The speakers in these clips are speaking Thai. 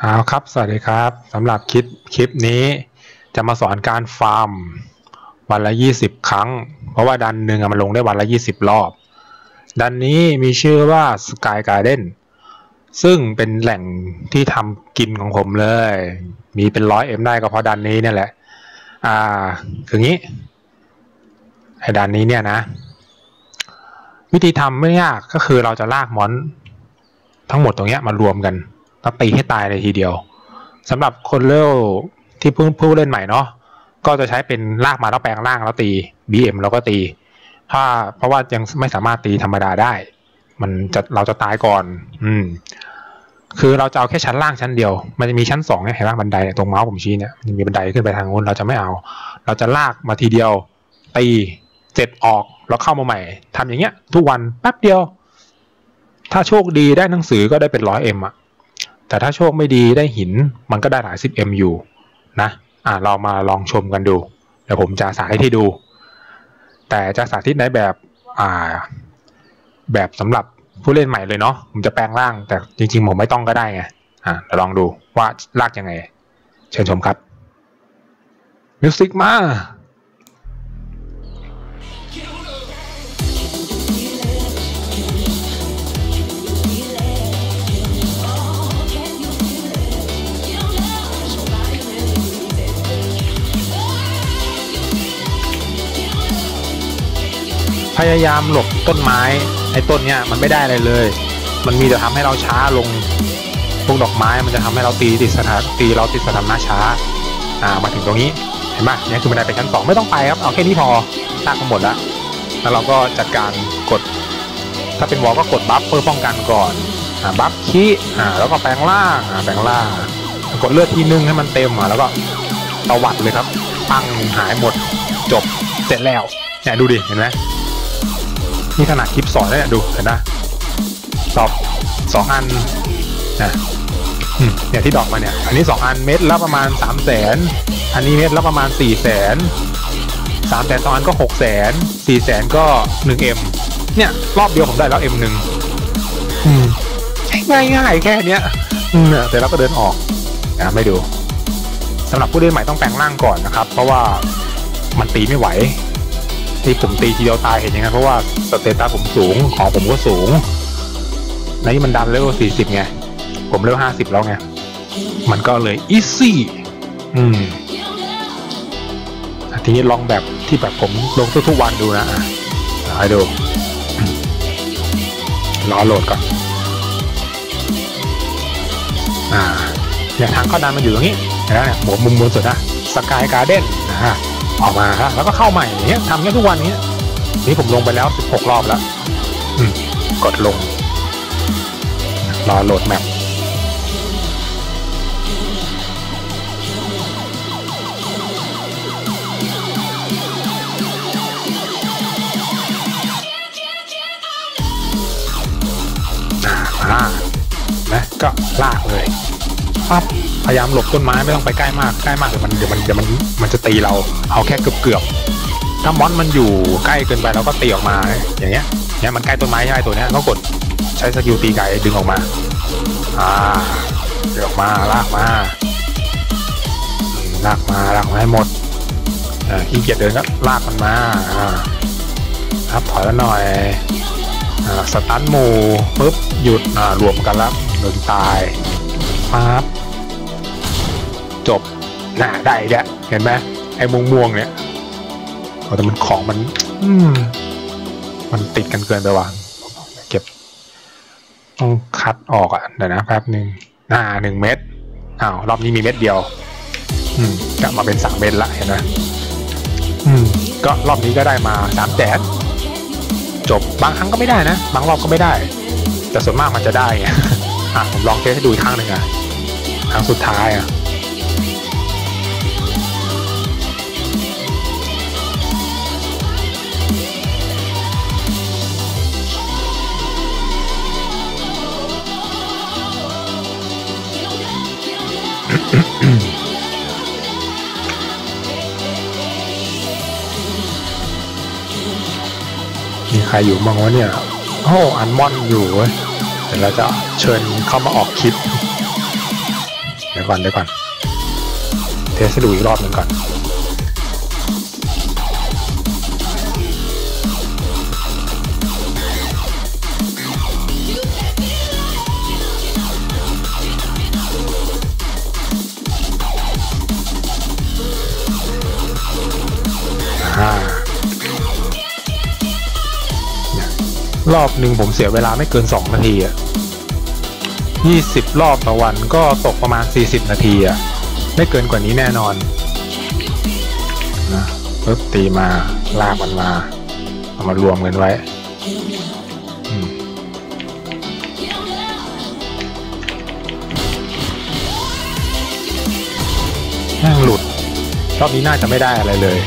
เอาครับ สวัสดีครับสำหรับคลิปคลิปนี้จะมาสอนการฟาร์มวันละ 20 ครั้ง เพราะว่าดันหนึ่งอะมันลงได้วันละ 20 รอบ ดันนี้มีชื่อว่า Sky Garden ซึ่งเป็นแหล่งที่ทำกินของผมเลย มีเป็นร้อยเอ็มได้ก็เพราะดันนี้เนี่ยแหละ อ่าคืองี้ไอ้ดันนี้เนี่ยนะ วิธีทำไม่ยากก็คือเราจะลากมอน ทั้งหมดตรงเนี้ยมารวมกัน แล้วตีให้ตายเลยทีเดียวสำหรับคนเล่ที่เพิ่งผู้เล่นใหม่เนาะก็จะใช้เป็นลากมาแล้วแปลงร่างแล้วตี BM แล้วก็ตี ถ้าเพราะว่ายังไม่สามารถตีธรรมดาได้ มันจะเราจะตายก่อน อืม คือเราจะเอาแค่ชั้นล่างชั้นเดียว มันจะมีชั้นสองเนี่ยเห็นป่ะบันไดตรงเมาส์ผมชี้เนี่ยมันมีบันไดขึ้นไปทางนู้นเราจะไม่เอา เราจะลากมาทีเดียว ตีเสร็จออกแล้วเข้ามาใหม่ทำอย่างเงี้ย ทุกวันแป๊บเดียว ถ้าโชคดีได้หนังสือก็ได้เป็นร้อยเอ็มอะ แต่ถ้าโชคไม่ดีได้หินมันก็ได้หลายสิบเอ็มอยู่นะอ่าเรามาลองชมกันดู เดี๋ยวผมจะสาธิตให้ดู แต่จะสาธิตในแบบอ่าแบบสำหรับผู้เล่นใหม่เลยเนาะผมจะแปลงร่าง แต่จริงๆผมไม่ต้องก็ได้ไงอ่าเดี๋ยวลองดูว่าลากยังไง เชิญชมครับมิวสิกมา ยายามหลบต้นไม้ไอ้ต้นเนี้ยมันไม่ได้อะไรเลย มันมีแต่ทำให้เราช้าลงพวกดอกไม้มันจะทำให้เราตีติดสถานตีเราติดสถานะช้าอ่ามาถึงตรงนี้เห็นปะเนี่ยคือบันไดไปชั้นสองไม่ต้องไปครับเอาแค่นี้พอลากมาหมดแล้วแล้วเราก็จัดการกด ถ้าเป็นวอลก็กดบัฟเพื่อป้องกันก่อนอ่าบัฟคีอ่าแล้วก็แปลงล่างอ่าแปลงล่างกดเลือดทีนึงให้มันเต็มอะแล้วก็ตวัดเลยครับปังหายหมดจบเสร็จแล้วเนี่ยดูดิเห็นไหม นี่ขนาดคลิปสอนแล้วเนี่ยดูเห็นนะดอกสองอันนะเนี่ยที่ดอกมาเนี่ย อันนี้สองอันเม็ดละประมาณสามแสนอันนี้เม็ดละประมาณสี่แสนสามแสนสองอันก็หกแสนสี่แสนก็หนึ่งเอ็มเนี่ย รอบเดียวผมได้แล้วเอ็มหนึ่งอืมง่ายง่ายแค่เนี้ยเนี่ยแต่เราก็เดินออกนะไม่ดูสำหรับผู้เล่นใหม่ต้องแปลงร่างก่อนนะครับ เพราะว่ามันตีไม่ไหว ที่ผมตีทีเดียวตายเห็นยังไงเพราะว่าสเตตัสผมสูงของผมก็สูงในนี้มันดันเลเวล40ไง ผมเลเวล50แล้วไง มันก็เลยอีซี่อืมทีนี้ลองแบบที่แบบผมลงทุกๆวันดูนะเอาให้ดูรอโหลดก่อน อ่าเนี่ยทางเข้าดันมันอยู่ตรงนี้นไหมเนี่ยหมุนมุมบนสุดนะสกายการ์เด้นอ่า ออกมาครับแล้วก็เข้าใหม่อย่างเงี้ยทำแค่ทุกวันนี้นี่ผมลงไปแล้ว16รอบแล้วอืมกดลง รอโหลดแมปอ่ามานะก็ลากเลยปั๊บ พยายามหลบต้นไม้ไม่ต้องไปใกล้มากใกล้มากเดี๋ยวมันเดี๋ยวมันเดี๋ยวมันมันจะตีเราเอาแค่เกือบเกือบๆถ้ามอนมันอยู่ใกล้เกินไปเราก็ตีออกมาอย่างเงี้ยเนี้ยมันใกล้ต้นไม้ใช่ตัวเนี้ยก็กดใช้สกิลตีไก่ดึงออกมาอ่าดึงออกมาลากมาลากมาลากมาให้หมดเออขี้เกียจเดินก็ลากมันมาอ่าครับถอยแล้วหน่อยอ่าสตันหมูปุ๊บหยุดอ่ารวมกันแล้วโดนตายปั๊บ จบน่าได้อีกแล้วเห็นไหมไอ้ม่วงม่วงๆเนี่ยโอ้แต่มันของมัน อืม มันติดกันเกินไปว่ะเก็บ ต้องคัดออกอะเดี๋ยวนะแป๊บหนึ่งหน้าหนึ่งเม็ดอ้าวรอบนี้มีเม็ดเดียว อืมกลับมาเป็นสามเม็ดละเห็นไหมอืม ก็รอบนี้ก็ได้มาสามแสนจบบางครั้งก็ไม่ได้นะ บางรอบก็ไม่ได้ แต่ส่วนมากมันจะได้ไงอะผมลองเทสให้ดูอีกครั้งหนึ่งอะครั้งสุดท้ายอะ มีใครอยู่บ้างวะเนี่ยโอ้อันมอนอยู่เว้ยเดี๋ยวเราจะเชิญเข้ามาออกคลิปดี๋ยวก่อนเดี๋ยวก่อนเทสให้ดูอีกรอบหนึ่งก่อน รอบหนึ่งผมเสียเวลาไม่เกิน 2 นาทีอะ20 รอบต่อวันก็ตกประมาณ 40 นาทีอะไม่เกินกว่านี้แน่นอนนะปึ๊บตีมา ลากมันมา เอามารวมกันไว้แม่งหลุด รอบนี้น่าจะไม่ได้อะไรเลย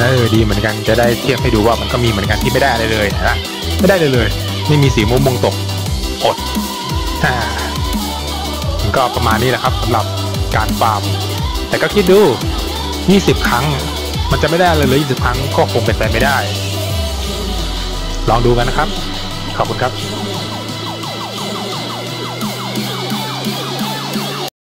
เออดีเหมือนกันจะได้เทียบให้ดูว่ามันก็มีเหมือนกันที่ไม่ได้อะไรเลยนะ ไม่ได้เลยเลย ไม่มีสีม่วงมงตกอดอ่ามันก็ประมาณนี้แหละครับสำหรับการฟาร์ม แต่ก็คิดดู 20 ครั้ง มันจะไม่ได้เลยเลย20 ครั้งก็คงเป็นไปไม่ได้ ลองดูกันนะครับ ขอบคุณครับ